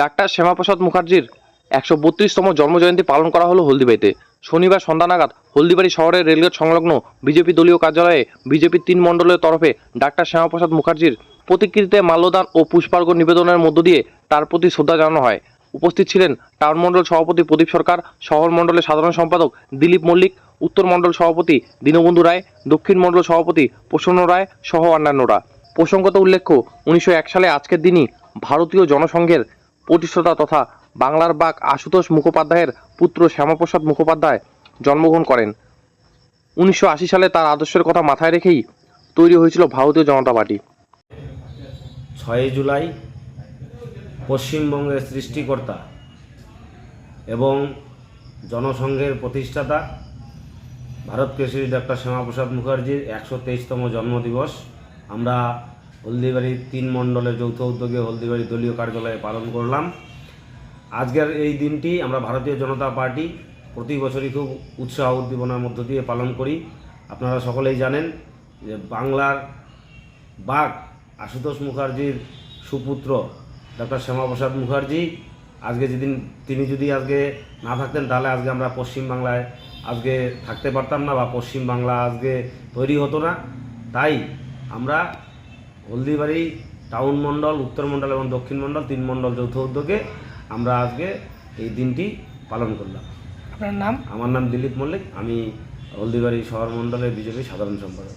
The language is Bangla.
ডাক্তার শ্যামাপ্রসাদ মুখার্জির একশো বত্রিশতম জন্মজয়ন্তী পালন করা হলো হলদিবাড়িতে। শনিবার সন্ধ্যা নাগাদ হলদিবাড়ি শহরের রেলগেট সংলগ্ন বিজেপি দলীয় কার্যালয়ে বিজেপির তিন মণ্ডলের তরফে ডাক্তার শ্যামাপ্রসাদ মুখার্জির প্রতিকৃতিতে মাল্যদান ও পুষ্পার্ঘ নিবেদনের মধ্য দিয়ে তার প্রতি শ্রদ্ধা জানানো হয়। উপস্থিত ছিলেন টাউন মণ্ডল সভাপতি প্রদীপ সরকার, শহর মণ্ডলের সাধারণ সম্পাদক দিলীপ মল্লিক, উত্তর মণ্ডল সভাপতি দীনবন্ধু রায়, দক্ষিণ মণ্ডল সভাপতি প্রসন্ন রায় সহ অন্যান্যরা। প্রসঙ্গত উল্লেখ্য, উনিশশো এক সালে আজকের দিনই ভারতীয় জনসংঘের প্রতিষ্ঠাতা তথা বাংলার বাক আশুতোষ মুখোপাধ্যায়ের পুত্র শ্যামাপ্রসাদ মুখোপাধ্যায় জন্মগ্রহণ করেন। উনিশশো আশি সালে তার আদর্শের কথা মাথায় রেখেই তৈরি হয়েছিল ভারতীয় জনতা পার্টি। ছয়ই জুলাই পশ্চিমবঙ্গের সৃষ্টিকর্তা এবং জনসংঘের প্রতিষ্ঠাতা ভারত কেশরী ডক্টর শ্যামাপ্রসাদ মুখার্জির একশো তেইশতম জন্মদিবস। আমরা হলদিবাড়ির তিন মণ্ডলের যৌথ উদ্যোগে হলদিবাড়ি দলীয় কার্যালয়ে পালন করলাম। আজকের এই দিনটি আমরা ভারতীয় জনতা পার্টি প্রতি বছরই খুব উৎসাহ উদ্দীপনার মধ্য দিয়ে পালন করি। আপনারা সকলেই জানেন যে বাংলার বাঘ আশুতোষ মুখার্জির সুপুত্র ডক্টর শ্যামাপ্রসাদ মুখার্জি। আজকে যেদিন তিনি যদি আজকে না থাকতেন, তাহলে আজকে আমরা পশ্চিম বাংলায় আজকে থাকতে পারতাম না বা পশ্চিম বাংলা আজকে তৈরি হতো না। তাই আমরা হলদিবাড়ি টাউন মণ্ডল উত্তর মণ্ডল এবং দক্ষিণ মণ্ডল তিন মণ্ডল যৌথ উদ্যোগে আমরা আজকে এই দিনটি পালন করলাম। আপনার নাম? আমার নাম দিলীপ মল্লিক আমি হলদিবাড়ি শহর মণ্ডলের বিজেপি সাধারণ সম্পাদক।